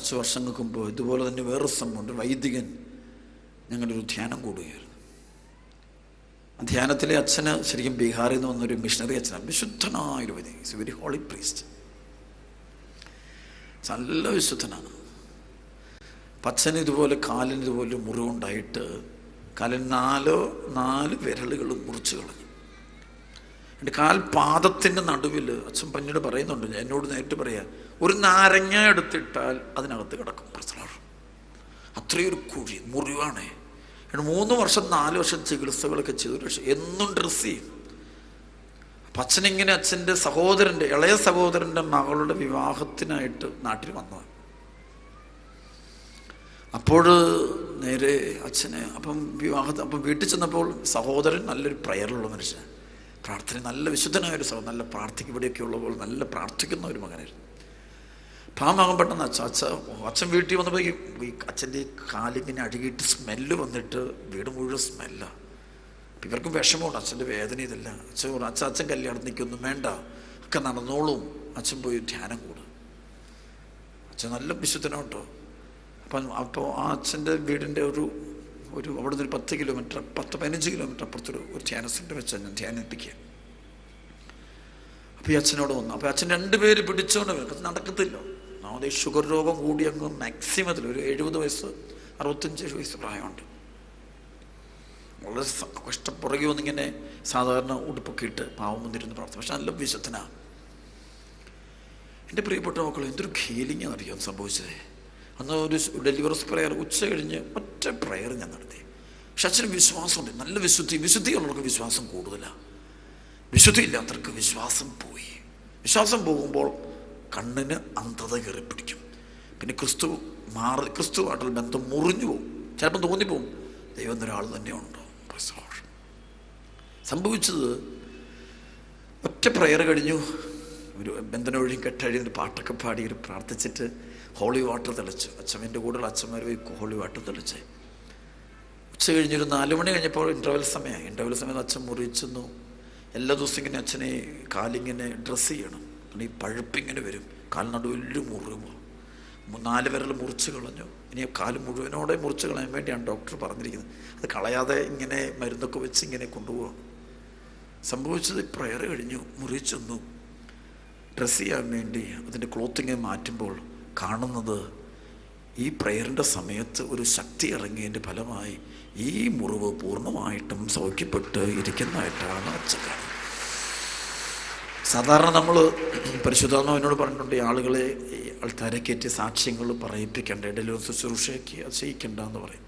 കുറച്ച് വർഷങ്ങൾക്ക് മുമ്പ് ഇതുപോലെ തന്നെ വേറൊരു സംഭവമുണ്ട്. വൈദികൻ ഞങ്ങളുടെ ഒരു ധ്യാനം കൂടുകയായിരുന്നു. ധ്യാനത്തിലെ അച്ഛന് ശരിക്കും ബീഹാറിൽ നിന്ന് വന്നൊരു മിഷണറി അച്ഛനാണ്. വിശുദ്ധനായൊരു വൈദികൻ. ഇസ് വെരി ഹോളി പ്രീസ്റ്റ് നല്ല വിശുദ്ധനാണ്. പച്ചന് ഇതുപോലെ കാലിന് ഇതുപോലെ മുറിവുണ്ടായിട്ട് കാലിന് നാലോ നാല് വിരലുകൾ മുറിച്ചു കളഞ്ഞു. എന്റെ കാൽ പാദത്തിന്റെ നടുവിൽ അച്ഛൻ പന്നീട് പറയുന്നുണ്ട് ഞാൻ എന്നോട് നേരിട്ട് പറയാ ഒരു നാരങ്ങ എടുത്തിട്ടാൽ അതിനകത്ത് കിടക്കും പ്രശ്നം അത്രയൊരു കുഴി മുറിവാണ്. മൂന്ന് വർഷം നാല് വർഷം ചികിത്സകളൊക്കെ ചെയ്തു പക്ഷെ എന്നും ഡ്രസ്സ് ചെയ്യും. അപ്പം അച്ഛനിങ്ങനെ അച്ഛന്റെ സഹോദരന്റെ ഇളയ സഹോദരന്റെ മകളുടെ വിവാഹത്തിനായിട്ട് നാട്ടിൽ വന്നത്. അപ്പോൾ നേരെ അച്ഛന് അപ്പം വിവാഹത്തിൽ അപ്പം വീട്ടിൽ ചെന്നപ്പോൾ സഹോദരൻ നല്ലൊരു പ്രയറുള്ള മനുഷ്യൻ പ്രാർത്ഥന നല്ല വിശുദ്ധനായ ഒരു സഹോദരൻ നല്ല പ്രാർത്ഥിക്കും. ഇവിടെയൊക്കെ ഉള്ള പോലെ നല്ല പ്രാർത്ഥിക്കുന്ന ഒരു മകനായിരുന്നു. പാമാകം പെട്ടെന്ന് അച്ഛ അച്ഛ അച്ഛൻ വീട്ടിൽ വന്നപ്പോൾ ഈ അച്ഛന്റെ കാലിങ്ങനെ അഴുകിയിട്ട് സ്മെല്ല് വന്നിട്ട് വീട് മുഴുവൻ സ്മെല്ലാണ് ഇവർക്കും വിഷമമുണ്ട് അച്ഛന്റെ വേദന ഇതല്ല. അച്ഛൻ പറഞ്ഞു, അച്ഛൻ അച്ഛൻ കല്യാണം നിൽക്കൊന്നും വേണ്ട ഒക്കെ നടന്നോളും. അച്ഛൻ പോയി ധ്യാനം കൂടും. അച്ഛൻ നല്ല വിശുദ്ധനോട്ടോ അപ്പം അപ്പോൾ ആ അച്ഛന്റെ വീടിന്റെ ഒരു ഒരു അവിടെ നിന്ന് ഒരു പത്ത് കിലോമീറ്റർ പത്ത് പതിനഞ്ച് കിലോമീറ്റർ അപ്പുറത്തൊരു ഒരു ധ്യാന സെന്റർ വെച്ച് ഞാൻ ധ്യാനിപ്പിക്കുക അപ്പോൾ ഈ അച്ഛനോട് വന്നു. അപ്പോൾ അച്ഛൻ രണ്ടുപേര് പിടിച്ചോണ്ട് വരും. അത് നടക്കത്തില്ല. ഒന്നാമത് ഈ ഷുഗർ രോഗം കൂടി അങ്ങ് മാക്സിമത്തിൽ ഒരു എഴുപത് വയസ്സ് അറുപത്തഞ്ച് വയസ്സ് പ്രായമുണ്ട്. വളരെ കഷ്ടപ്പുറകെ വന്നിങ്ങനെ സാധാരണ ഉടുപ്പൊക്കെ ഇട്ട് പാവം വന്നിരുന്ന് പ്രാർത്ഥന പക്ഷെ നല്ല വിശുദ്ധനാണ് എന്റെ പ്രിയപ്പെട്ട മക്കൾ എന്തൊരു ഖേലിങ്ങാണ് അറിയാൻ സംഭവിച്ചത്? അന്ന് ഒരു ഡെലിവറസ് പ്രയർ ഉച്ച കഴിഞ്ഞ് ഒറ്റ പ്രയർ ഞാൻ നടത്തി. പക്ഷെ അച്ഛന് വിശ്വാസമുണ്ട്. നല്ല വിശുദ്ധി വിശുദ്ധിയുള്ളവർക്ക് വിശ്വാസം കൂടുതലാണ് വിശുദ്ധി ഇല്ലാത്തവർക്ക് വിശ്വാസം പോയി. വിശ്വാസം പോകുമ്പോൾ കണ്ണിന് അന്ധത കയറി പിടിക്കും. പിന്നെ ക്രിസ്തു മാറി ക്രിസ്തുവായിട്ടുള്ള ബന്ധം മുറിഞ്ഞു പോകും. ചിലപ്പം തോന്നിപ്പോവും ദൈവം എന്നൊരാൾ തന്നെ ഉണ്ടോ? Praise the Lord. സംഭവിച്ചത് ഒറ്റ പ്രയർ കഴിഞ്ഞു. ഒരു ബന്ധനൊഴി കെട്ടഴിഞ്ഞൊരു പാട്ടൊക്കെ പാടി ഒരു പ്രാർത്ഥിച്ചിട്ട് ഹോളി വാട്ടർ തെളിച്ച്. അച്ഛമ്മന്റെ കൂടെയുള്ള അച്ഛന്മാർ പോയി ഹോളി വാട്ടർ തെളിച്ച്. ഉച്ച കഴിഞ്ഞൊരു നാല് മണി കഴിഞ്ഞപ്പോൾ ഇന്റർവെൽ സമയമായി. ഇന്റർവെൽ സമയത്ത് അച്ഛൻ മുറിച്ചെന്നു എല്ലാ ദിവസവും ഇങ്ങനെ അച്ഛനെ കാലിങ്ങനെ ഡ്രസ്സ് ചെയ്യണം. കാരണം ഈ പഴുപ്പിങ്ങനെ വരും. കാലിനടുവിൽ മുറിവ്. നാല് വിരൽ മുറിച്ച് കളഞ്ഞു. ഇനി കാൽ മുഴുവനോടെ മുറിച്ച് കളയാൻ വേണ്ടിയാണ് ഡോക്ടർ പറഞ്ഞിരിക്കുന്നത്. അത് കളയാതെ ഇങ്ങനെ മരുന്നൊക്കെ വെച്ച് ഇങ്ങനെ കൊണ്ടുപോകാം സംഭവിച്ചത് പ്രയർ കഴിഞ്ഞു. മുറിച്ചെന്നു ഡ്രസ്സ് ചെയ്യാൻ വേണ്ടി അതിന്റെ ക്ലോത്തിങ് മാറ്റുമ്പോൾ കാണുന്നത് ഈ പ്രയറിന്റെ സമയത്ത് ഒരു ശക്തി ഇറങ്ങിയതിന്റെ ഫലമായി ഈ മുറിവ് പൂർണമായിട്ടും സൗഖ്യപ്പെട്ട് ഇരിക്കുന്നതായിട്ടാണ് അച്ഛൻ കാണുന്നത്. സാധാരണ നമ്മൾ പരിശുദ്ധാത്മാവിനോട് പറഞ്ഞിട്ടുണ്ട് ഈ ആളുകളെ ആൾക്കാരെ സാക്ഷ്യങ്ങൾ പറയിപ്പിക്കേണ്ട ഇടയിലോ ശുശ്രൂഷയ്ക്ക് ചെയ്യിക്കേണ്ട എന്ന് പറയും.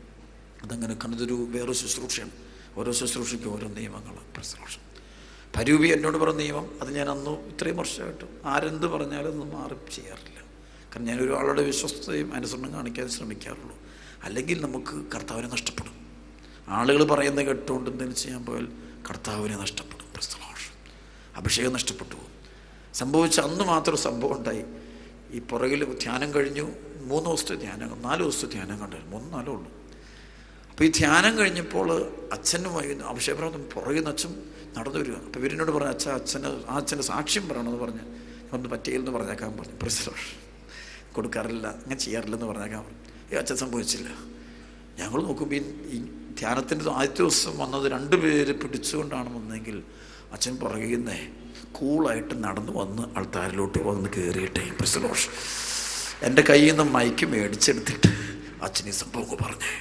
അതങ്ങനെ കണ്ടതൊരു വേറെ ശുശ്രൂഷയാണ്. ഓരോ ശുശ്രൂഷയ്ക്കും ഓരോ നിയമങ്ങൾ ശുശ്രൂഷ പരൂപി എന്നോട് പറഞ്ഞ നിയമം അത് ഞാൻ അന്ന് ഇത്രയും വർഷമായിട്ട് ആരെന്ത് പറഞ്ഞാലും ഒന്നും മാറി ചെയ്യാറില്ല. കാരണം ഞാൻ ഒരാളുടെ വിശ്വസ്തയും അനുസരണം കാണിക്കാൻ ശ്രമിക്കാറുള്ളൂ. അല്ലെങ്കിൽ നമുക്ക് കർത്താവിനെ നഷ്ടപ്പെടും. ആളുകൾ പറയുന്ന കേട്ടുകൊണ്ട് എന്തെങ്കിലും ചെയ്യാൻ പോയാൽ കർത്താവിനെ നഷ്ടപ്പെടും. പ്രസ്തലോഷ് അഭിഷേകം നഷ്ടപ്പെട്ടു പോകും. സംഭവിച്ച അന്ന് മാത്രം സംഭവം ഉണ്ടായി. ഈ പുറകിൽ ധ്യാനം കഴിഞ്ഞു. മൂന്ന് ദിവസത്തെ ധ്യാനം നാല് ദിവസത്തെ ധ്യാനം കണ്ടായിരുന്നു. മൂന്ന് നാലേ ഉള്ളൂ. അപ്പോൾ ഈ ധ്യാനം കഴിഞ്ഞപ്പോൾ അച്ഛനും അഭിഷേകം പുറകിൽ നിന്ന് അച്ഛൻ നടന്നു വരിക. അപ്പോൾ ഇവരിനോട് പറഞ്ഞു അച്ഛൻ അച്ഛന് ആ അച്ഛന്റെ സാക്ഷ്യം പറയണമെന്ന് പറഞ്ഞ്. ഒന്ന് പറ്റിയില്ലെന്ന് പറഞ്ഞേക്കാൻ പറഞ്ഞു. പ്രസിഡന്റ് കൊടുക്കാറില്ല. അങ്ങനെ ചെയ്യാറില്ലെന്ന് പറഞ്ഞേക്കാൻ പറഞ്ഞു ഈ അച്ഛൻ സംഭവിച്ചില്ല. ഞങ്ങൾ നോക്കുമ്പോൾ ഈ ധ്യാനത്തിന്റെ ആദ്യത്തെ ദിവസം വന്നത് രണ്ട് പേര് പിടിച്ചുകൊണ്ടാണ് വന്നതെങ്കിൽ അച്ഛൻ പുറകിന്നേ കൂളായിട്ട് നടന്നു വന്ന് ആൾത്താരിലോട്ട് വന്ന് കയറിയിട്ടേ പ്രസലോഷ് എന്റെ കയ്യിൽ നിന്ന് മൈക്ക് മേടിച്ചെടുത്തിട്ട് അച്ഛൻ ഈ സംഭവം പറഞ്ഞേ.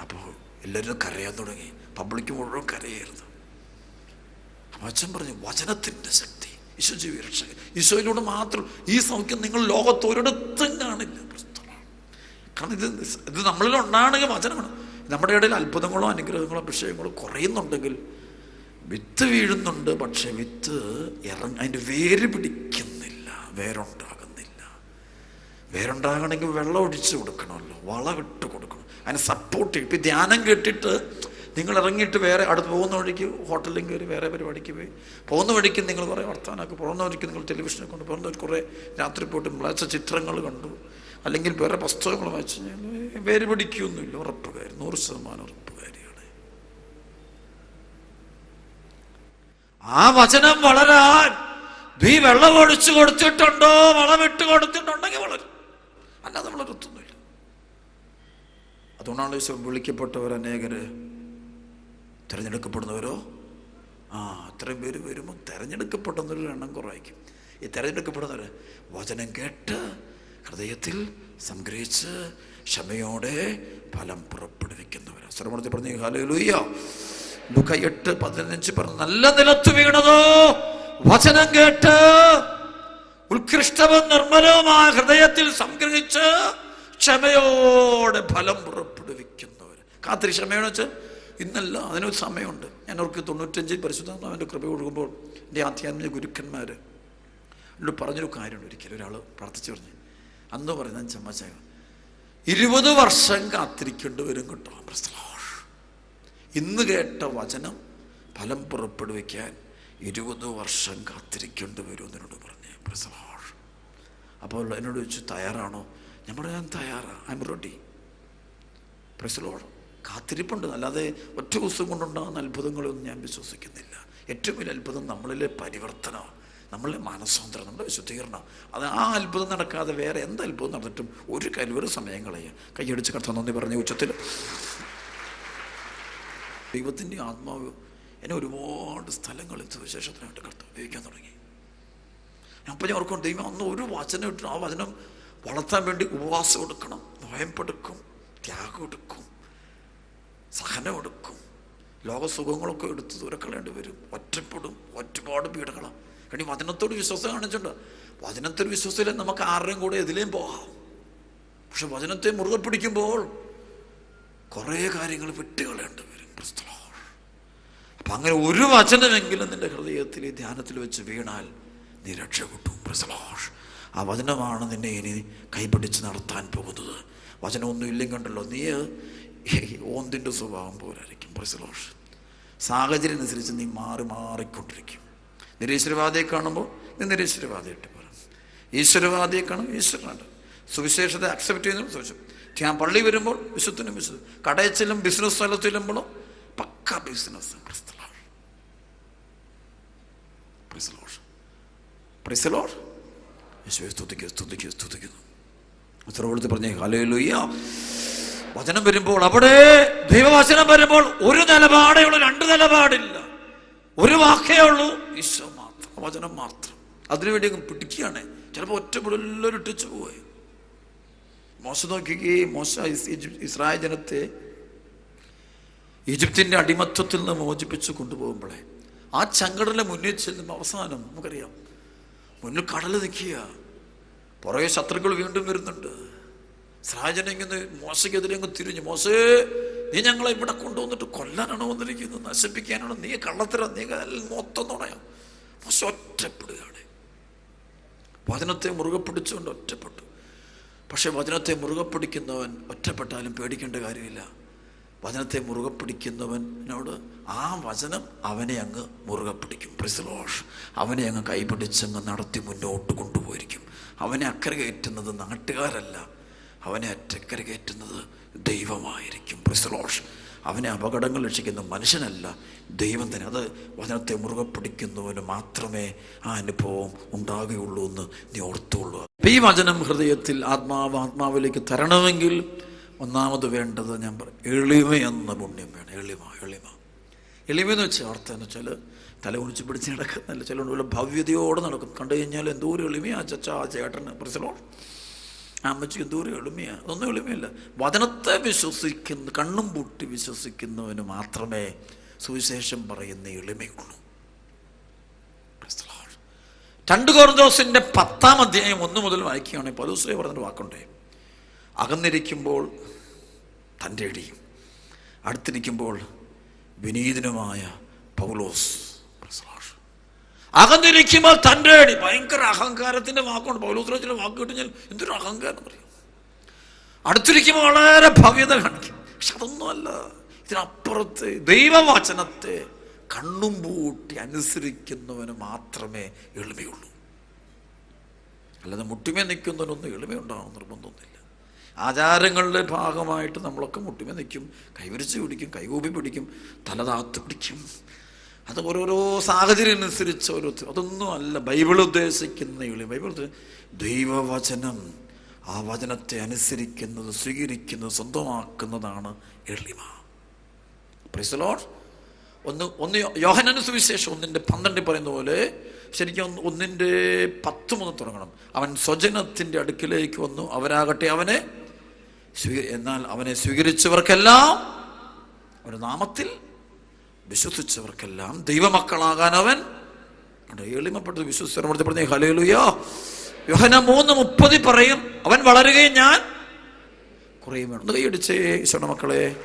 അപ്പോൾ എല്ലാവരും കരയാൻ തുടങ്ങി. പബ്ലിക് മുഴുവൻ കരയായിരുന്നു. അച്ഛൻ പറഞ്ഞു വചനത്തിന്റെ ശക്തി ഈശോ രക്ഷകൻ ഈശോയിലൂടെ മാത്രം ഈ സൗഖ്യം നിങ്ങൾ ലോകത്ത് ഒരിടത്തും കാണില്ല. കാരണം ഇത് ഇത് നമ്മളിൽ ഉണ്ടാണെങ്കിൽ വചനമാണ്. നമ്മുടെ ഇടയിൽ അത്ഭുതങ്ങളോ അനുഗ്രഹങ്ങളോ അഭിഷേകങ്ങളോ കുറയുന്നുണ്ടെങ്കിൽ വിത്ത് വീഴുന്നുണ്ട് പക്ഷെ വിത്ത് ഇറങ്ങ അതിന്റെ വേര് പിടിക്കുന്നില്ല വേരുണ്ടാകുന്നില്ല. വേരുണ്ടാകണമെങ്കിൽ വെള്ളം ഒഴിച്ചു കൊടുക്കണമല്ലോ വളമിട്ട് കൊടുക്കണം. അതിന് സപ്പോർട്ട് ചെയ്യും. ഇപ്പം ധ്യാനം കേട്ടിട്ട് നിങ്ങൾ ഇറങ്ങിയിട്ട് വേറെ അടുത്ത് പോകുന്ന വഴിക്ക് ഹോട്ടലിൽ കയറി വേറെ പരിപാടിക്ക് പോയി. പോകുന്ന വഴിക്ക് നിങ്ങൾ കുറേ വർത്തമാനമൊക്കെ പോകുന്ന വഴിക്ക് നിങ്ങൾ ടെലിവിഷനെ കൊണ്ട്. പോകുന്ന കുറേ രാത്രി പോയിട്ട് മ്ലാച്ച ചിത്രങ്ങൾ കണ്ടു. അല്ലെങ്കിൽ വേറെ പുസ്തകങ്ങൾ വായിച്ചു കഴിഞ്ഞാൽ വേര് പിടിക്കുകയൊന്നുമില്ല ഉറപ്പുകാരി. നൂറ് ശതമാനം ഉറപ്പുകാരിയാണ്. ആ വചനം വളരാൻ നീ വെള്ളം ഒഴിച്ചു കൊടുത്തിട്ടുണ്ടോ? വളമിട്ട് കൊടുത്തിട്ടുണ്ടെങ്കിൽ വളരും. അല്ലാതെ നടത്തുന്നില്ല അതുകൊണ്ടാണ് വിളിക്കപ്പെട്ടവർ അനേകര് തിരഞ്ഞെടുക്കപ്പെടുന്നവരോ? ആ അത്രയും പേര് വരുമ്പോൾ തിരഞ്ഞെടുക്കപ്പെടുന്നവരുടെ എണ്ണം കുറവായിരിക്കും. ഈ തിരഞ്ഞെടുക്കപ്പെടുന്നവർ വചനം കേട്ട് ഹൃദയത്തിൽ സംഗ്രഹിച്ച് ക്ഷമയോടെ ഫലം പുറപ്പെടുവിക്കുന്നവർ ശ്രമണത്തിൽ പറഞ്ഞു ഹാലൂയ്യ ലുക എട്ട് പതിനഞ്ച് പറഞ്ഞു നല്ല നിലത്ത് വീണതോ? വചനം കേട്ട് ഉത്കൃഷ്ടവും നിർമ്മലവുമായ ഹൃദയത്തിൽ സംഗ്രഹിച്ച് ക്ഷമയോടെ ഫലം പുറപ്പെടുവിക്കുന്നവർ കാത്തിരി ക്ഷമയെന്ന് വെച്ചാൽ ഇന്നല്ല അതിനൊരു സമയമുണ്ട്. ഞാൻ അവർക്ക് തൊണ്ണൂറ്റഞ്ചിൽ പരിശുദ്ധാത്മാവിന്റെ കൃപ കൊടുക്കുമ്പോൾ എന്റെ ആധ്യാത്മിക ഗുരുക്കന്മാർ എന്നോട് പറഞ്ഞൊരു കാര്യമുണ്ട് ഒരിക്കലും ഒരാൾ പ്രാർത്ഥിച്ചു പറഞ്ഞു. അന്ന് പറയുന്ന ചമ്മച്ചായ ഇരുപത് വർഷം കാത്തിരിക്കേണ്ടി വരും കേട്ടോ. ഇന്ന് കേട്ട വചനം ഫലം പുറപ്പെടുവിക്കാൻ ഇരുപത് വർഷം കാത്തിരിക്കേണ്ടി വരും എന്നോട് പറഞ്ഞു. പ്രസ്തലോഷ്. അപ്പോൾ എന്നോട് ചോദിച്ചു തയ്യാറാണോ? ഞാൻ പറഞ്ഞു ഞാൻ തയ്യാറാണ് ഐ എം റെഡി പ്രസലോട് കാത്തിരിപ്പുണ്ട്. അല്ലാതെ ഒറ്റ ദിവസം കൊണ്ടുണ്ടാകുന്ന അത്ഭുതങ്ങളൊന്നും ഞാൻ വിശ്വസിക്കുന്നില്ല. ഏറ്റവും വലിയ അത്ഭുതം നമ്മളിലെ പരിവർത്തനം നമ്മളിലെ മാനസാന്തരം നമ്മുടെ വിശുദ്ധീകരണം. അത് ആ അത്ഭുതം നടക്കാതെ വേറെ എന്ത് അത്ഭുതം നടന്നിട്ടും ഒരു കരുവൊരു സമയം കളയുക കൈയടിച്ച് കർത്താൻ നന്ദി പറഞ്ഞ ഉച്ചത്തിൽ. ദൈവത്തിന്റെ ആത്മാവ് എന്നെ ഒരുപാട് സ്ഥലങ്ങളിൽ സുവിശേഷത്തിനായിട്ട് കർത്താവ് ഉപയോഗിക്കാൻ തുടങ്ങി. അപ്പം ഞാൻ ഓർക്കും ദൈവം അന്ന് ഒരു വചനം ഇട്ടു ആ വചനം വളർത്താൻ വേണ്ടി ഉപവാസം എടുക്കണം നോയമ്പെടുക്കും ത്യാഗം എടുക്കും. സഹനം എടുക്കും. ലോകസുഖങ്ങളൊക്കെ എടുത്ത് ദൂരെ കളയേണ്ടി വരും. ഒറ്റപ്പെടും. ഒറ്റപാട് പീഡകളാണ് കാരണം വചനത്തോട് വിശ്വാസം കാണിച്ചിട്ടുണ്ട്. വചനത്തിൽ വിശ്വസിച്ചില്ല നമുക്ക് ആരുടെയും കൂടെ എതിലേയും പോകാം. പക്ഷെ വചനത്തെ മുറുകെ പിടിക്കുമ്പോൾ കുറേ കാര്യങ്ങൾ വിട്ടുകളേണ്ടി വരും. ക്രിസ്തുലോൾ അപ്പം അങ്ങനെ ഒരു വചനമെങ്കിലും നിന്റെ ഹൃദയത്തിൽ ധ്യാനത്തിൽ വെച്ച് വീണാൽ നീ രക്ഷപ്പെട്ടു പ്രസലോഷ് ആ വചനമാണ് നിന്നെ ഇനി കൈപിടിച്ച് നടത്താൻ പോകുന്നത്. വചനമൊന്നും ഇല്ലെങ്കിൽ കണ്ടല്ലോ നീ ഓന്തിന്റെ സ്വഭാവം പോലായിരിക്കും. പ്രസലോഷ് സാഹചര്യം അനുസരിച്ച് നീ മാറി മാറിക്കൊണ്ടിരിക്കും. നിരീശ്വരവാദിയെ കാണുമ്പോൾ നീ നിരീശ്വരവാദിയായിട്ട് പറയും ഈശ്വരവാദിയെ കാണുമ്പോൾ ഈശ്വരനാണ്. സുവിശേഷത അക്സെപ്റ്റ് ചെയ്യുന്നതും സുവിശേഷം. ഞാൻ പള്ളി വരുമ്പോൾ വിശുദ്ധനും വിശുദ്ധ. കടയിൽ ചെല്ലും ബിസിനസ് സ്ഥലത്ത് ചെല്ലുമ്പോഴോ പക്ക ബിസിനസ് സ്തുതിക്കുക സ്തുതിക്കുന്നു. ഉത്തര കൊടുത്ത് പറഞ്ഞേ ഹലേലുയ്യ വചനം വരുമ്പോൾ അവിടെ ദൈവവചനം വരുമ്പോൾ ഒരു നിലപാടേ ഉള്ളൂ രണ്ട് നിലപാടില്ല. ഒരു വാക്കേ ഉള്ളൂ ഈശോ മാത്രം വചനം മാത്രം. അതിനുവേണ്ടി അങ്ങ് പിടിക്കുകയാണ്. ചിലപ്പോൾ ഒറ്റപ്പെടെല്ലാവരും ഇട്ടിച്ചു പോയി മോശ നോക്കുകയും മോശ ഇസ്രായേൽ ജനത്തെ ഈജിപ്തിന്റെ അടിമത്വത്തിൽ നിന്ന് മോചിപ്പിച്ച് കൊണ്ടുപോകുമ്പോഴേ ആ ചങ്കടലെ മുന്നിൽ ചെല്ലുമ്പോൾ അവസാനം നമുക്കറിയാം മുന്നിൽ കടൽ നിൽക്കുക. പുറകെ ശത്രുക്കൾ വീണ്ടും വരുന്നുണ്ട്. സ്രാജന മോശക്കെതിരെ അങ്ങ് തിരിഞ്ഞു. മോശേ നീ ഞങ്ങളെ ഇവിടെ കൊണ്ടുവന്നിട്ട് കൊല്ലാനാണോ വന്നിരിക്കുന്നത്? നശിപ്പിക്കാനാണോ? നീ കള്ളത്തര. നീ മൊത്തം നുണയോ. മോശ ഒറ്റപ്പെടുകയാണ് വചനത്തെ മുറുകെ പിടിച്ചുകൊണ്ട് ഒറ്റപ്പെട്ടു. പക്ഷേ വചനത്തെ മുറുകെ പിടിക്കുന്നവൻ ഒറ്റപ്പെട്ടാലും പേടിക്കേണ്ട കാര്യമില്ല. വചനത്തെ മുറുകെ പിടിക്കുന്നവനോട് ആ വചനം അവനെ അങ്ങ് മുറുകെ പിടിക്കും. പ്രിസലോഷ് അവനെ അങ്ങ് കൈപിടിച്ചങ്ങ് നടത്തി മുന്നോട്ട് കൊണ്ടുപോയിരിക്കും. അവനെ അക്കരെ കയറ്റുന്നത് നാട്ടുകാരല്ല. അവനെ അറ്റക്കര കയറ്റുന്നത് ദൈവമായിരിക്കും. പ്രിസലോഷ് അവനെ അപകടങ്ങൾ രക്ഷിക്കുന്ന മനുഷ്യനല്ല ദൈവം തന്നെ. അത് വചനത്തെ മുറുകെ പിടിക്കുന്നവന് മാത്രമേ ആ അനുഭവം ഉണ്ടാകുകയുള്ളൂ എന്ന് നീ ഓർത്തുള്ളൂ ഈ വചനം ഹൃദയത്തിൽ ആത്മാവ് ആത്മാവിലേക്ക് തരണമെങ്കിൽ ഒന്നാമത് വേണ്ടത് ഞാൻ പറയും എളിമ എന്ന പുണ്യം വേണം. എളിമ എളിമ. എളിമ എന്ന് വെച്ചാൽ അർത്ഥം എന്ന് വെച്ചാൽ തല കുണിച്ച് പിടിച്ച് നടക്കുന്നല്ല ചില ഭവ്യതയോടെ നടക്കും. കണ്ടു കഴിഞ്ഞാൽ എന്തോ ഒരു എളിമയാ ചച്ചാ ചേട്ടന്. പ്രസലോ അമ്മച്ചിക്ക് എന്തോ ഒരു എളിമയാ അതൊന്നും എളിമയല്ല വചനത്തെ വിശ്വസിക്കുന്ന കണ്ണും പൂട്ടി വിശ്വസിക്കുന്നവന് മാത്രമേ സുവിശേഷം പറയുന്ന എളിമയുള്ളൂ. രണ്ട് കോർദോസിന്റെ പത്താം അധ്യായം ഒന്ന് മുതൽ വായിക്കുകയാണെങ്കിൽ പലൂസേ പറഞ്ഞൊരു വാക്കുണ്ടേ അകന്നിരിക്കുമ്പോൾ തന്റെ ഇടിയും അടുത്തിരിക്കുമ്പോൾ വിനീതനുമായ പൗലോസ്. അകന്നിരിക്കുമ്പോൾ തന്റെ അടി ഭയങ്കര അഹങ്കാരത്തിന്റെ വാക്കുണ്ട് പൗലോത്രത്തിന്റെ വാക്ക് വാക്ക് ഞാൻ എന്തൊരു അഹങ്കാരം പറയും അടുത്തിരിക്കുമ്പോൾ വളരെ ഭവ്യത കാണിക്കും. പക്ഷെ അതൊന്നുമല്ല. ഇതിനപ്പുറത്ത് ദൈവവചനത്തെ കണ്ണും പൂട്ടി അനുസരിക്കുന്നവന് മാത്രമേ എളിമയുള്ളൂ. അല്ലാതെ മുട്ടിമേ നിൽക്കുന്നവനൊന്നും എളിമയുണ്ടാവണം നിർബന്ധമൊന്നുമില്ല. ആചാരങ്ങളുടെ ഭാഗമായിട്ട് നമ്മളൊക്കെ മുട്ടിമേ നിൽക്കും. കൈവരിച്ച് പിടിക്കും കൈകൂപ്പി പിടിക്കും തല താത്ത് പിടിക്കും. അത് ഓരോരോ സാഹചര്യം അനുസരിച്ച് ഓരോരുത്തർ. അതൊന്നും അല്ല. ബൈബിൾ ഉദ്ദേശിക്കുന്ന ബൈബിൾ ദൈവവചനം ആ വചനത്തെ അനുസരിക്കുന്നത് സ്വീകരിക്കുന്നത് സ്വന്തമാക്കുന്നതാണ് എളിമ. പ്രിസലോഡ് ഒന്ന് ഒന്ന് യോഹനന് സുവിശേഷം ഒന്നിന്റെ പന്ത്രണ്ട് പറയുന്ന പോലെ ശരിക്കും ഒന്ന് ഒന്നിന്റെ പത്ത് മുതൽ തുടങ്ങണം. അവൻ സ്വജനത്തിന്റെ അടുക്കിലേക്ക് വന്നു. അവരാകട്ടെ അവനെ സ്വീ എന്നാൽ അവനെ സ്വീകരിച്ചവർക്കെല്ലാം ഒരു നാമത്തിൽ വിശ്വസിച്ചവർക്കെല്ലാം ദൈവമക്കളാകാൻ അവൻ എളിമപ്പെട്ടത് വിശ്വസിച്ചു പറഞ്ഞ ഹലേലുയോ യോഹന മൂന്ന് മുപ്പതി പറയും അവൻ വളരുകയും ഞാൻ കുറയും വേണം. കൈയടിച്ചേ ഈശോയുടെ മക്കളെ.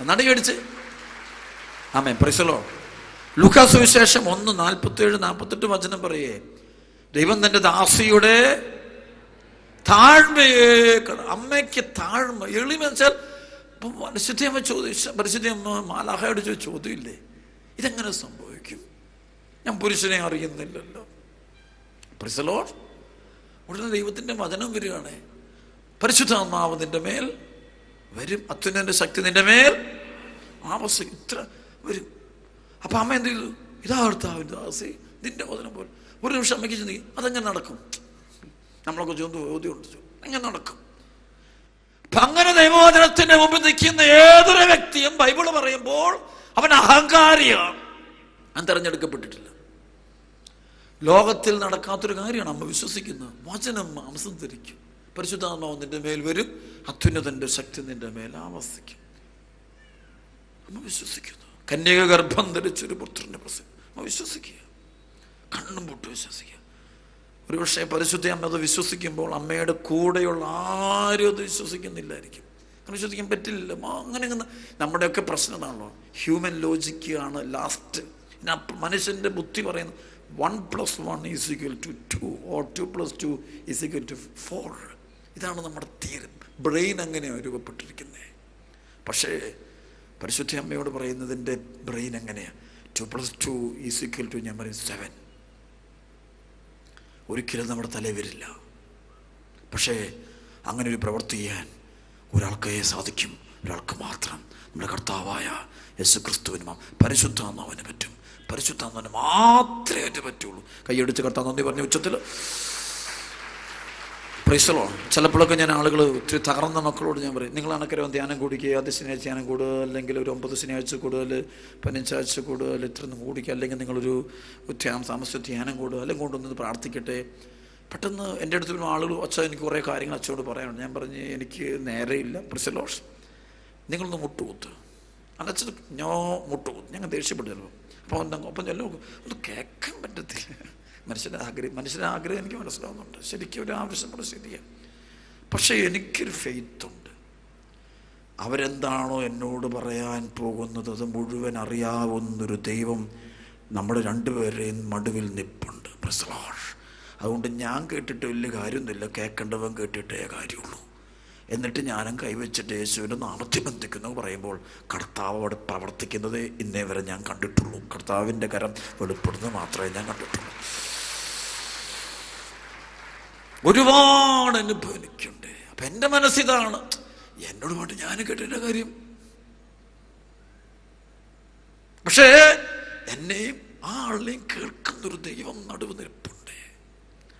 എന്നാണ് കൈയടിച്ച് ആമേ പരിസലോ ലൂക്കാസ് വിശേഷം ഒന്ന് നാൽപ്പത്തേഴ് നാൽപ്പത്തെട്ട് വചനം പറയേ ദൈവം തന്റെ ദാസിയുടെ താഴ്മയെ അമ്മയ്ക്ക് താഴ്മ എളിമെന്ന് വെച്ചാൽ ഇപ്പം പരിശുദ്ധിയമ്മ ചോദിച്ച പരിശുദ്ധിയമ്മ മാലാഹയോട് ചോദിച്ച ചോദ്യമില്ലേ? ഇതെങ്ങനെ സംഭവിക്കും? ഞാൻ പുരുഷനെ അറിയുന്നില്ലല്ലോ. പ്രിസലോൺ ഉടനെ ദൈവത്തിന്റെ വചനം വരികയാണ്. പരിശുദ്ധാത്മാവ് നിന്റെ മേൽ വരും. അത്യുന്നന്റെ ശക്തി നിന്റെ മേൽ ആവസ് ഇത്ര വരും. അപ്പം അമ്മ എന്ത് ചെയ്തു? ഇതാ കർത്താവിന്റെ ദാസി നിന്റെ വചനം പോലെ. ഒരു നിമിഷം അമ്മയ്ക്ക് ചിന്തി അതെങ്ങനെ നടക്കും. നമ്മളൊക്കെ ചോദ്യം ചോദ്യമുണ്ട്. എങ്ങനെ നടക്കും? അങ്ങനെ ദൈവവചനത്തിന്റെ മുമ്പിൽ നിൽക്കുന്ന ഏതൊരു വ്യക്തിയും ബൈബിൾ പറയുമ്പോൾ അവൻ അഹങ്കാരിയാണ്. ഞാൻ തെരഞ്ഞെടുക്കപ്പെട്ടിട്ടില്ല. ലോകത്തിൽ നടക്കാത്തൊരു കാര്യമാണ് അമ്മ വിശ്വസിക്കുന്നത്. വചനം മാംസം ധരിക്കും പരിശുദ്ധാത്മാവ് നിന്റെ മേൽ വരും. അത്യുന്നതന്റെ ശക്തി നിന്റെ മേൽ ആവസിക്കും. അമ്മ വിശ്വസിക്കുന്നു. കന്യക ഗർഭം ധരിച്ചൊരു പുത്രന്റെ പ്രസവം. അമ്മ വിശ്വസിക്കുക. കണ്ണും പൊട്ട് വിശ്വസിക്കുക. ഒരുപക്ഷെ പരിശുദ്ധ അമ്മ അത് വിശ്വസിക്കുമ്പോൾ അമ്മയുടെ കൂടെയുള്ള ആരും അത് വിശ്വസിക്കുന്നില്ലായിരിക്കും. അങ്ങനെ വിശ്വസിക്കാൻ പറ്റില്ല അങ്ങനെ നമ്മുടെയൊക്കെ പ്രശ്നം ഇതാണല്ലോ ഹ്യൂമൻ ആണ് ലാസ്റ്റ് മനുഷ്യന്റെ ബുദ്ധി പറയുന്നത് one plus one is equal to two or two plus two is equal to four ഇതാണ് നമ്മുടെ തീരം ബ്രെയിൻ അങ്ങനെയാണ് രൂപപ്പെട്ടിരിക്കുന്നത് പക്ഷേ പരിശുദ്ധ അമ്മയോട് പറയുന്നതിന്റെ ബ്രെയിൻ എങ്ങനെയാണ് two plus two is equal to ഞാൻ പറയും സെവൻ ഒരിക്കലും നമ്മുടെ തലയിൽ വരില്ല പക്ഷേ അങ്ങനെ ഒരു പ്രവൃത്തി ചെയ്യാൻ ഒരാൾക്കേ സാധിക്കും. ഒരാൾക്ക് മാത്രം നമ്മുടെ കർത്താവായ യേശു ക്രിസ്തുവിന് പരിശുദ്ധാന്നവന് പറ്റും. പരിശുദ്ധാന്നവന് മാത്രമേ പറ്റുള്ളൂ. കൈയടിച്ച് കർത്താവ് നന്ദി പറഞ്ഞ ഉച്ചത്തിൽ പ്രൈസലോ ചിലപ്പോഴൊക്കെ ഞാൻ ആളുകൾ ഒത്തിരി തകർന്ന മക്കളോട് ഞാൻ പറയും നിങ്ങൾ അണക്കരവൻ ധ്യാനം കൂടിക്കുക അത് ശനിയാഴ്ച ധ്യാനം കൂടുക അല്ലെങ്കിൽ ഒരു ഒമ്പത് ശനിയാഴ്ച കൂടുതൽ പതിനഞ്ചാഴ്ച കൂടുതൽ ഇത്ര ഒന്ന് കൂടിക്കുക അല്ലെങ്കിൽ നിങ്ങളൊരു താമസിച്ച് ധ്യാനം കൂടുക അല്ലെങ്കിൽ കൊണ്ടൊന്ന് പ്രാർത്ഥിക്കട്ടെ. പെട്ടെന്ന് എന്റെ അടുത്ത് വരുന്ന ആളുകൾ അച്ഛൻ എനിക്ക് കുറേ കാര്യങ്ങൾ അച്ഛനോട് പറയാനുണ്ട്. ഞാൻ പറഞ്ഞ് എനിക്ക് നേരെയില്ല. പ്രിസലോഷ് നിങ്ങളൊന്ന് മുട്ടുകൂത്ത്. അച്ഛൻ ഞാൻ മുട്ടുകൂത്ത്. ഞങ്ങൾ ദേഷ്യപ്പെട്ടു ചിലപ്പോൾ. അപ്പോൾ എന്താ അപ്പം ചെല്ലോ ഒന്ന് കേൾക്കാൻ പറ്റത്തില്ല. മനുഷ്യന്റെ ആഗ്രഹം മനുഷ്യന്റെ ആഗ്രഹം എനിക്ക് മനസ്സിലാവുന്നുണ്ട്. ശരിക്കും ഒരു ആവശ്യമുള്ള സ്ഥിതിയാണ് പക്ഷേ എനിക്കൊരു ഫെയ്ത്തുണ്ട് അവരെന്താണോ എന്നോട് പറയാൻ പോകുന്നത് അത് മുഴുവൻ അറിയാവുന്നൊരു ദൈവം നമ്മുടെ രണ്ടുപേരെയും മടുവിൽ നിപ്പുണ്ട്. പ്രസലാഷ് അതുകൊണ്ട് ഞാൻ കേട്ടിട്ട് വലിയ കാര്യമൊന്നുമില്ല. കേൾക്കേണ്ടവൻ കേട്ടിട്ടേ കാര്യമുള്ളൂ. എന്നിട്ട് ഞാനും കൈവച്ചിട്ട് യേശുവിന്റെ നാമത്തിൽ ബന്ധിക്കുന്നു പറയുമ്പോൾ കർത്താവ് അവിടെ പ്രവർത്തിക്കുന്നത് ഇന്നേ വരെ ഞാൻ കണ്ടിട്ടുള്ളൂ. കർത്താവിന്റെ കരം വെളിപ്പെടുന്നത് മാത്രമേ ഞാൻ കണ്ടിട്ടുള്ളൂ. ഒരുപാട് അനുഭവം എനിക്കുണ്ട് അപ്പം എന്റെ മനസ്സിതാണ് എന്നോട് പാട്ട് ഞാൻ കേട്ടിട്ട കാര്യം. പക്ഷേ എന്നെയും ആ ആളിനെയും കേൾക്കുന്നൊരു ദൈവം നടുവ് നിൽപ്പുണ്ട്.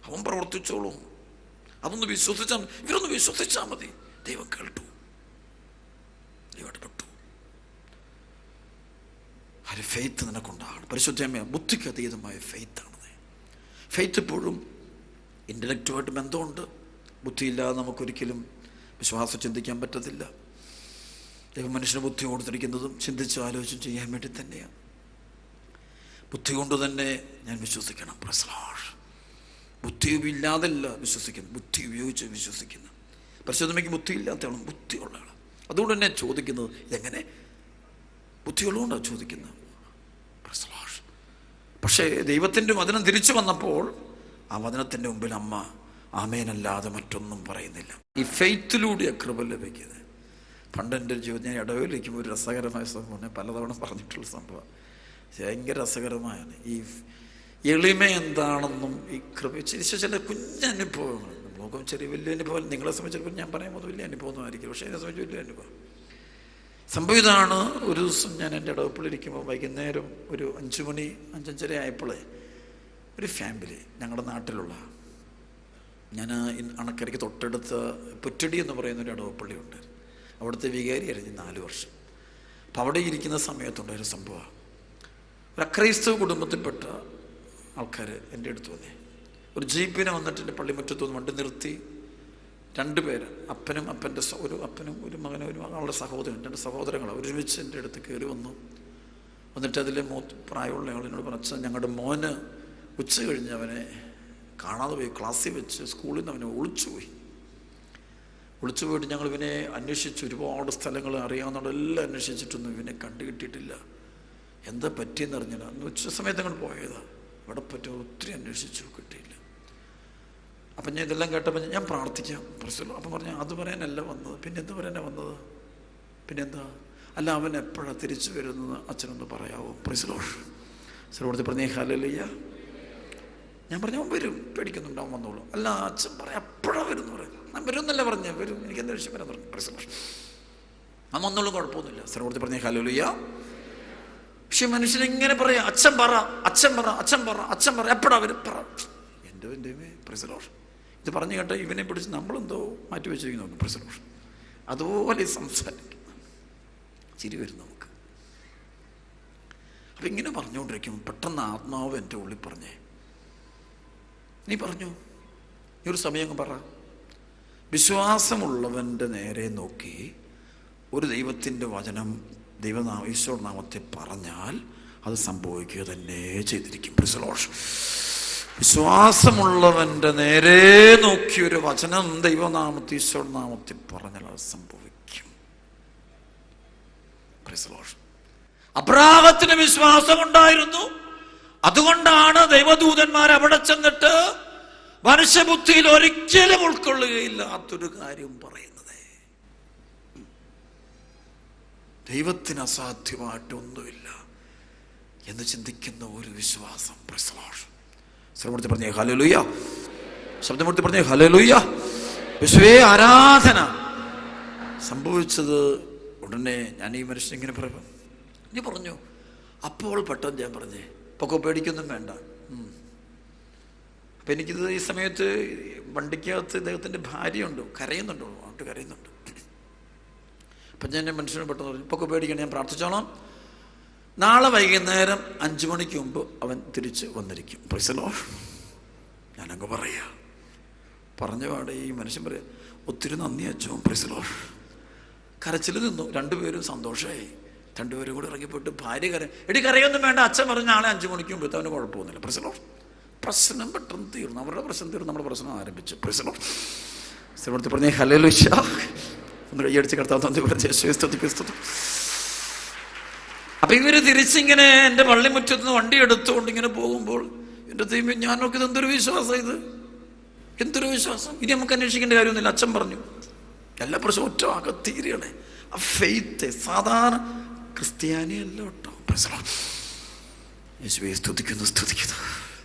അവൻ പ്രവർത്തിച്ചോളും. അതൊന്ന് വിശ്വസിച്ചാൽ. ഇവരൊന്ന് വിശ്വസിച്ചാൽ മതി. ദൈവം കേട്ടു. ദൈവം ഇടപെട്ടു ആ ഒരു ഫെയ്ത്ത് നിനക്കുണ്ടാകണം? പരിശുദ്ധമായ ബുദ്ധിക്ക് അതീതമായ ഫെയ്ത്താണത് ഫെയ്ത്ത് എപ്പോഴും ഇന്റലക്റ്റുമായിട്ട് ബന്ധമുണ്ട്. ബുദ്ധിയില്ലാതെ നമുക്കൊരിക്കലും വിശ്വാസം ചിന്തിക്കാൻ പറ്റത്തില്ല. ദൈവം മനുഷ്യന് ബുദ്ധി കൊടുത്തിരിക്കുന്നതും ചിന്തിച്ച് ആലോചിച്ചും ചെയ്യാൻ വേണ്ടി തന്നെയാണ്. ബുദ്ധി കൊണ്ട് തന്നെ ഞാൻ വിശ്വസിക്കണം. പ്രസലാഷ് ബുദ്ധി ഇല്ലാതല്ല വിശ്വസിക്കുന്നു ബുദ്ധി ഉപയോഗിച്ച് വിശ്വസിക്കുന്നു. പരിശോധനയ്ക്ക് ബുദ്ധി ഇല്ലാത്തയാണ് ബുദ്ധിയുള്ള ആൾ അതുകൊണ്ട് തന്നെ ചോദിക്കുന്നത് ഇതെങ്ങനെ? ബുദ്ധിയുള്ളതുകൊണ്ടാണ് ചോദിക്കുന്നത്. പക്ഷേ ദൈവത്തിന്റെ വചനം തിരിച്ചു വന്നപ്പോൾ ആ വചനത്തിന്റെ മുമ്പിൽ അമ്മ ആമേനല്ലാതെ മറ്റൊന്നും പറയുന്നില്ല. ഈ ഫെയ്ത്തിലൂടെ കൃപ ലഭിക്കുന്നത്. പണ്ട് എന്റെ ജീവിതം ഞാൻ ഇടവേലിരിക്കുമ്പോൾ ഒരു രസകരമായ സംഭവം പലതവണ പറഞ്ഞിട്ടുള്ള സംഭവം ഭയങ്കര രസകരമായാണ്. ഈ എളിമ എന്താണെന്നും ഈ കൃപ ചില ചില കുഞ്ഞനുഭവങ്ങൾ നമുക്ക് ചെറിയ വലിയ അനുഭവം നിങ്ങളെ സംബന്ധിച്ചപ്പോൾ ഞാൻ പറയാൻ പോകുന്നത് വലിയ അനുഭവമൊന്നും ആയിരിക്കും പക്ഷേ എന്നെ സംബന്ധിച്ച് വലിയ അനുഭവം. സംഭവം ഇതാണ്. ഒരു ദിവസം ഞാൻ എന്റെ ഇടവപ്പിളിരിക്കുമ്പോൾ വൈകുന്നേരം ഒരു അഞ്ചു മണി അഞ്ചഞ്ചര ആയപ്പോഴേ ഒരു ഫാമിലി ഞങ്ങളുടെ നാട്ടിലുള്ള. ഞാൻ അണക്കരയ്ക്ക് തൊട്ടടുത്ത് പുറ്റടി എന്ന് പറയുന്ന ഒരു അടവപ്പള്ളിയുണ്ട്. അവിടുത്തെ വികാരിയായിരുന്നു നാല് വർഷം. അപ്പം അവിടെ ഇരിക്കുന്ന സമയത്തുണ്ടായൊരു സംഭവമാണ് ഒരു അക്രൈസ്തവ കുടുംബത്തിൽപ്പെട്ട ആൾക്കാർ എന്റെ അടുത്ത് വന്നേ. ഒരു ജീപ്പിനെ വന്നിട്ട് എന്റെ പള്ളിമുറ്റത്ത് വന്ന് വണ്ടി നിർത്തി. രണ്ട് പേര് അപ്പനും അപ്പന്റെ ഒരു അപ്പനും ഒരു മകനും ഒരു മകളുടെ സഹോദരൻ രണ്ട് സഹോദരങ്ങൾ ഒരുമിച്ച് എന്റെ അടുത്ത് കയറി വന്നു. എന്നിട്ട് അതിലെ മൂ പ്രായമുള്ള ആളിനോട് പറഞ്ഞു ഞങ്ങളുടെ മോന് ഉച്ച കഴിഞ്ഞ് അവനെ കാണാതെ പോയി ക്ലാസ്സിൽ വെച്ച് സ്കൂളിൽ നിന്ന് അവനെ ഒളിച്ചു പോയി. ഒളിച്ചു പോയിട്ട് ഞങ്ങൾ ഇവനെ അന്വേഷിച്ച്. ഒരുപാട് സ്ഥലങ്ങൾ അറിയാവുന്നതെല്ലാം അന്വേഷിച്ചിട്ടൊന്നും ഇവനെ കണ്ടുകിട്ടിയിട്ടില്ല എന്താ പറ്റിയെന്ന് അറിഞ്ഞില്ല. അന്ന് ഉച്ച സമയത്ത് അങ്ങോട്ട് പോയതാ. ഇവിടെ പറ്റും ഒത്തിരി അന്വേഷിച്ചു കിട്ടിയില്ല. അപ്പം ഞാൻ ഇതെല്ലാം കേട്ടപ്പോൾ ഞാൻ പ്രാർത്ഥിക്കാം പ്രശ്നം അപ്പം പറഞ്ഞു അത് പറയാനല്ല വന്നത്. പിന്നെ എന്ത് പറയാനാണ് വന്നത്? പിന്നെന്താ അല്ല അവൻ എപ്പോഴാണ് തിരിച്ചു വരുന്നത്? അച്ഛനൊന്ന് പറയാവോ? പ്രിസിലോഷ് ശ്രീമൂർത്തി പറഞ്ഞേ ഹാലയ്യ ഞാൻ പറഞ്ഞു അവൻ വരും പേടിക്കുന്നുണ്ട് അവൻ വന്നോളൂ. അല്ല അച്ഛൻ പറയാം അപ്പോഴാ വരും എന്ന് പറയും ഞാൻ വരും എന്നല്ല പറഞ്ഞു? വരും എനിക്ക് എന്താ വിഷയം? വരാൻ പറഞ്ഞു പ്രശ്നം അവൻ വന്നോളൂ കുഴപ്പമൊന്നുമില്ല. അച്ഛനെ കൊടുത്ത് പറഞ്ഞ ഹലോലിയ പക്ഷെ മനുഷ്യൻ ഇങ്ങനെ പറയാം അച്ഛൻ പറ അച്ഛൻ പറ അച്ഛൻ പറ അച്ഛൻ പറ എപ്പോഴാ വരും? പറ. എന്തോ എന്റെ പ്രസലോഷ് ഇത് പറഞ്ഞു കേട്ട ഇവനെ പിടിച്ച് നമ്മളെന്തോ മാറ്റി വെച്ചിരിക്കുന്നു പ്രിസലോഷ് അതുപോലെ സംസാരിക്കും. ചിരി വരും നമുക്ക്. അപ്പം ഇങ്ങനെ പറഞ്ഞുകൊണ്ടിരിക്കും പെട്ടെന്ന് ആത്മാവ് എന്റെ ഉള്ളിൽ പറഞ്ഞേ നീ പറഞ്ഞു. ഈ ഒരു സമയം പറ. വിശ്വാസമുള്ളവന്റെ നേരെ നോക്കി ഒരു ദൈവത്തിന്റെ വചനം ദൈവനാമ ഈശ്വര നാമത്തെ പറഞ്ഞാൽ അത് സംഭവിക്കുക തന്നെ ചെയ്തിരിക്കും. പ്രിസലോഷ് വിശ്വാസമുള്ളവന്റെ നേരെ നോക്കി ഒരു വചനം ദൈവനാമത്തെ ഈശ്വര നാമത്തിൽ പറഞ്ഞാൽ അത് സംഭവിക്കും. പ്രിസലോഷ് അബ്രാഹത്തിന് വിശ്വാസമുണ്ടായിരുന്നു. അതുകൊണ്ടാണ് ദൈവദൂതന്മാർ അവിടെ ചെന്നിട്ട് മനുഷ്യബുദ്ധിയിൽ ഒരിക്കലും ഉൾക്കൊള്ളുകയില്ലാത്തൊരു കാര്യം പറയുന്നത്. ദൈവത്തിന് അസാധ്യമായിട്ടൊന്നുമില്ല എന്ന് ചിന്തിക്കുന്ന ഒരു വിശ്വാസം. പ്രസവാഷം ശ്രമത്തിൽ പറഞ്ഞേ ഹലലുയ്യ ശബ്ദമൂർത്തി പറഞ്ഞേ ഹലലുയ്യ വിശ്വേ ആരാധന. സംഭവിച്ചത് ഉടനെ ഞാൻ ഈ മനുഷ്യൻ ഇങ്ങനെ പറയുമ്പോൾ നീ പറഞ്ഞു അപ്പോൾ പെട്ടെന്ന് ഞാൻ പറഞ്ഞേ പൊക്കെ പേടിക്കൊന്നും വേണ്ട. അപ്പം എനിക്കിത് ഈ സമയത്ത് വണ്ടിക്കകത്ത് ഇദ്ദേഹത്തിന്റെ ഭാര്യയുണ്ട്. കരയുന്നുണ്ടോ. അങ്ങോട്ട് കരയുന്നുണ്ട്. അപ്പം ഞാൻ എന്റെ മനുഷ്യനെ പെട്ടെന്ന് പറഞ്ഞു പൊക്കെ പേടിക്കണം ഞാൻ പ്രാർത്ഥിച്ചോളാം. നാളെ വൈകുന്നേരം അഞ്ചു മണിക്ക് മുമ്പ് അവൻ തിരിച്ച് വന്നിരിക്കും. പ്രൈസലോ? ഞാനങ്ങ് പറയുക പറഞ്ഞ പാടെ ഈ മനുഷ്യൻ പറയാം ഒത്തിരി നന്ദി അച്ഛൻ പ്രൈസലോ. കരച്ചിൽ നിന്നു. രണ്ടുപേരും സന്തോഷമായി രണ്ടുപേരും കൂടി ഇറങ്ങിപ്പോയിട്ട് ഭാര്യ കര എടി കരയൊന്നും വേണ്ട. അച്ഛൻ പറഞ്ഞ ആളെ അഞ്ചു മണിക്ക് മുമ്പ് അവന് കുഴപ്പമൊന്നുമില്ല. പ്രശ്നം? പ്രശ്നം പെട്ടെന്ന് തീർന്നു. അവരുടെ പ്രശ്നം തീർന്നു. നമ്മുടെ പ്രശ്നം ആരംഭിച്ചു. പ്രശ്നം? സ്ഥലത്ത് പറഞ്ഞേ ഹലോ ലുഷ ഒന്ന് കൈയടിച്ച് കിടത്താൻ തന്നെ. പറഞ്ഞ അപ്പൊ ഇവർ തിരിച്ചിങ്ങനെ എന്റെ പള്ളിമുറ്റത്ത് നിന്ന് വണ്ടി എടുത്തുകൊണ്ട് ഇങ്ങനെ പോകുമ്പോൾ എന്റെ ദൈവം ഞാൻ നോക്കിയത് എന്തൊരു വിശ്വാസം ഇത്? എന്തൊരു വിശ്വാസം? ഇനി നമുക്ക് അന്വേഷിക്കേണ്ട കാര്യമൊന്നുമില്ല. അച്ഛൻ പറഞ്ഞു എല്ലാ പ്രശ്നവും ഒറ്റ അകത്തീരുകയാണ് ആ ഫെയ്ത്ത് സാധാരണ ക്രിസ്ത്യാനിയല്ല കേട്ടോ. യേശുവെ സ്തുതിക്കുന്നു സ്തുതിക്കുന്നു.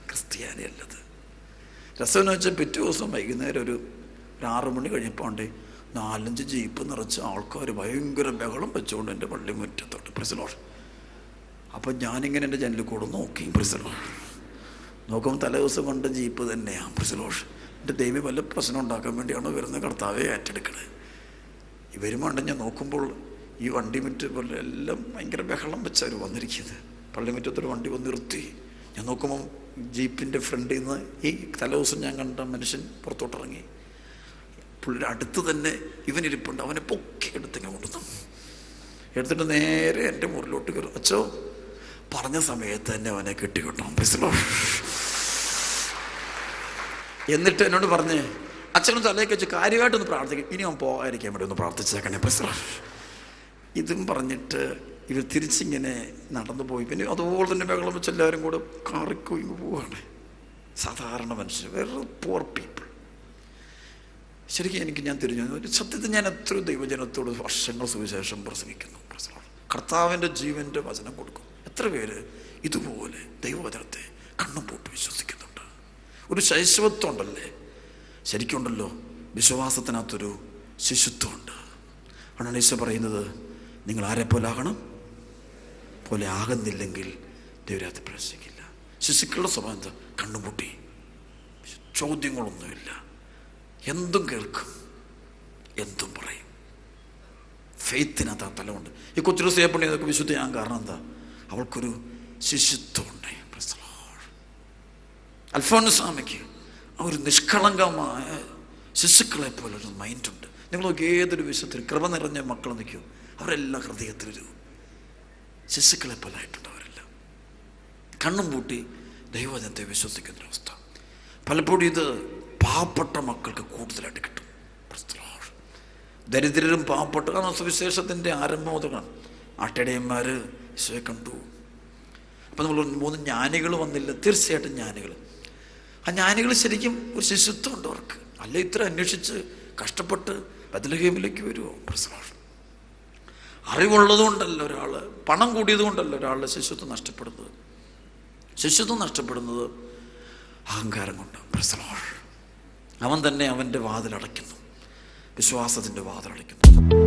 ക്രിസ്ത്യാനിയല്ലത് രസം എന്ന് വെച്ചാൽ പിറ്റേ ദിവസം വൈകുന്നേരം ഒരു ഒരു ആറു മണി കഴിഞ്ഞപ്പോൾ ഉണ്ട് നാലഞ്ച് ജീപ്പ് നിറച്ച് ആൾക്കാർ ഭയങ്കര ബഹളം വെച്ചുകൊണ്ട് എന്റെ പള്ളി മുറ്റത്തോട്ട്. പ്രസിലോൾ അപ്പം ഞാനിങ്ങനെ എന്റെ ജനലിൽ കൂടെ നോക്കി. പ്രസിലോൾ നോക്കുമ്പോൾ തലേ ദിവസം കൊണ്ട് ജീപ്പ് തന്നെയാണ് പ്രസിലോഷ് എന്റെ ദൈവം വല്ല പ്രശ്നം ഉണ്ടാക്കാൻ വേണ്ടിയാണോ വരുന്ന കർത്താവെ ഏറ്റെടുക്കണത് ഇവരുമുണ്ട് ഞാൻ നോക്കുമ്പോൾ ഈ വണ്ടി മുറ്റ് പോലെ എല്ലാം ഭയങ്കര ബഹളം വെച്ചവർ വന്നിരിക്കുന്നത്. പള്ളിമുറ്റത്തൊരു വണ്ടി വന്ന് നിർത്തി. ഞാൻ നോക്കുമ്പോൾ ജീപ്പിന്റെ ഫ്രണ്ടിൽ നിന്ന് ഈ തലേദിവസം ഞാൻ കണ്ട മനുഷ്യൻ പുറത്തോട്ടിറങ്ങി. പുള്ളിയുടെ അടുത്ത് തന്നെ ഇവനിരിപ്പുണ്ട്. അവനെ പൊക്കി എടുത്തിങ്ങനെ കൊണ്ടുവന്നു. എടുത്തിട്ട് നേരെ എന്റെ മുറിലോട്ട് കയറും. അച്ചോ പറഞ്ഞ സമയത്ത് തന്നെ അവനെ കെട്ടിക്കിട്ടോ മനസ്സിലോ എന്നിട്ട് എന്നോട് പറഞ്ഞ് അച്ഛനും തലയൊക്കെ വെച്ച് കാര്യമായിട്ടൊന്ന് പ്രാർത്ഥിക്കും. ഇനി അവൻ പോകാതിരിക്കാൻ വേണ്ടി ഒന്ന് പ്രാർത്ഥിച്ചേക്കണേ പ്രശ്നം ഇതും പറഞ്ഞിട്ട് ഇവർ തിരിച്ചിങ്ങനെ നടന്നു പോയി. പിന്നെ അതുപോലെ തന്നെ ബഹളം വെച്ച് എല്ലാവരും കൂടെ കാറിക്കൊയ്ങ്ങ് പോവാണ്. സാധാരണ മനുഷ്യർ വെറു പോർ പീപ്പിൾ ശരിക്കും എനിക്ക് ഞാൻ തിരിഞ്ഞു സത്യത്തിൽ ഞാൻ എത്ര ദൈവജനത്തോട് വർഷങ്ങൾ സുവിശേഷം പ്രസംഗിക്കുന്നു. പ്രസംഗം കർത്താവിന്റെ ജീവന്റെ വചനം കൊടുക്കും എത്ര പേര് ഇതുപോലെ ദൈവവചനത്തെ കണ്ണും പൂട്ടി വിശ്വസിക്കുന്നുണ്ട്. ഒരു ശൈശവത്വം ഉണ്ടല്ലേ ശരിക്കുണ്ടല്ലോ വിശ്വാസത്തിനകത്തൊരു ശിശുത്വമുണ്ട്. ആണ് പറയുന്നത് നിങ്ങൾ ആരെ പോലെ ആകണം പോലെ ആകുന്നില്ലെങ്കിൽ ദൈവരാത്രി പ്രവേശിക്കില്ല. ശിശുക്കളുടെ സ്വഭാവം എന്താ? കണ്ണുമുട്ടി ചോദ്യങ്ങളൊന്നുമില്ല. എന്തും കേൾക്കും. എന്തും പറയും. ഫെയ്ത്തിനകത്ത് ആ തലമുണ്ട്. ഈ കൊച്ചു ഇതൊക്കെ അതൊക്കെ വിശുദ്ധയാൻ കാരണം എന്താ? അവൾക്കൊരു ശിശുത്വമുണ്ട്. അൽഫോൻസാമയ്ക്ക് ആ ഒരു നിഷ്കളങ്കമായ ശിശുക്കളെ പോലെ ഒരു മൈൻഡുണ്ട് നിങ്ങൾ ഏതൊരു വിശുദ്ധ കൃപ നിറഞ്ഞ മക്കൾ നിൽക്കും. അവരെല്ലാം ഹൃദയത്തിലൊരു ശിശുക്കളെ പോലെ ആയിട്ടുണ്ടവരല്ല കണ്ണും പൂട്ടി ദൈവജനത്തെ വിശ്വസിക്കുന്നൊരവസ്ഥ പലപ്പോഴും ഇത് പാവപ്പെട്ട മക്കൾക്ക് കൂടുതലായിട്ട് കിട്ടും. ദരിദ്രരും പാവപ്പെട്ട സുവിശേഷത്തിന്റെ ആരംഭം മുതലാണ് ആട്ടിടയന്മാർ ഈശോയെ കണ്ടു. അപ്പം നമ്മൾ മൂന്ന് ജ്ഞാനികൾ വന്നില്ല. തീർച്ചയായിട്ടും ജ്ഞാനികൾ. ആ ജ്ഞാനികൾ ശരിക്കും ഒരു ശിശുത്വം ഉണ്ട് അവർക്ക്. അല്ല ഇത്ര അന്വേഷിച്ച് കഷ്ടപ്പെട്ട് ബദലഹീമിലേക്ക് വരുമോ പ്രസവം അറിവുള്ളത് കൊണ്ടല്ല ഒരാൾ പണം കൂടിയതുകൊണ്ടല്ല ഒരാളുടെ ശിശുത്വം നഷ്ടപ്പെടുന്നത്. ശിശുത്വം നഷ്ടപ്പെടുന്നത് അഹങ്കാരം കൊണ്ട് പ്രസവം അവൻ തന്നെ അവന്റെ വാതിലടയ്ക്കുന്നു. വിശ്വാസത്തിന്റെ വാതിലടയ്ക്കുന്നു.